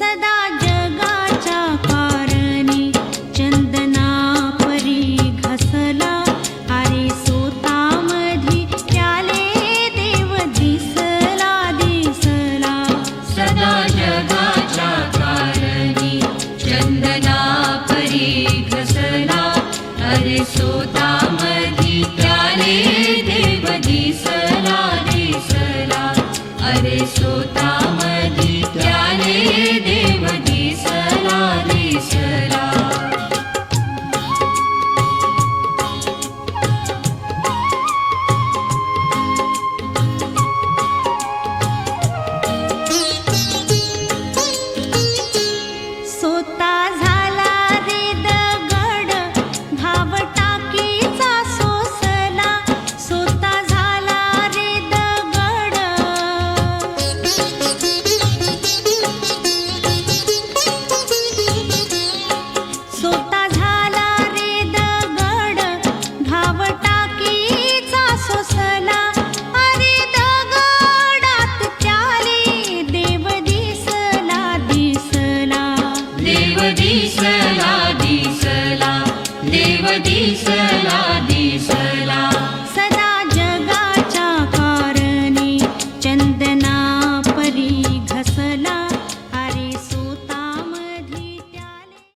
सदा जगाचा कारणी चन्दना परी घसला अरे सोता मधी देव दिसला दिसला. सदा जगाचा कारणी चन्दना परी घसला अरे शोता मधी काले देव दिसला दिसला. दी सरा अरे शोता मधीत्याले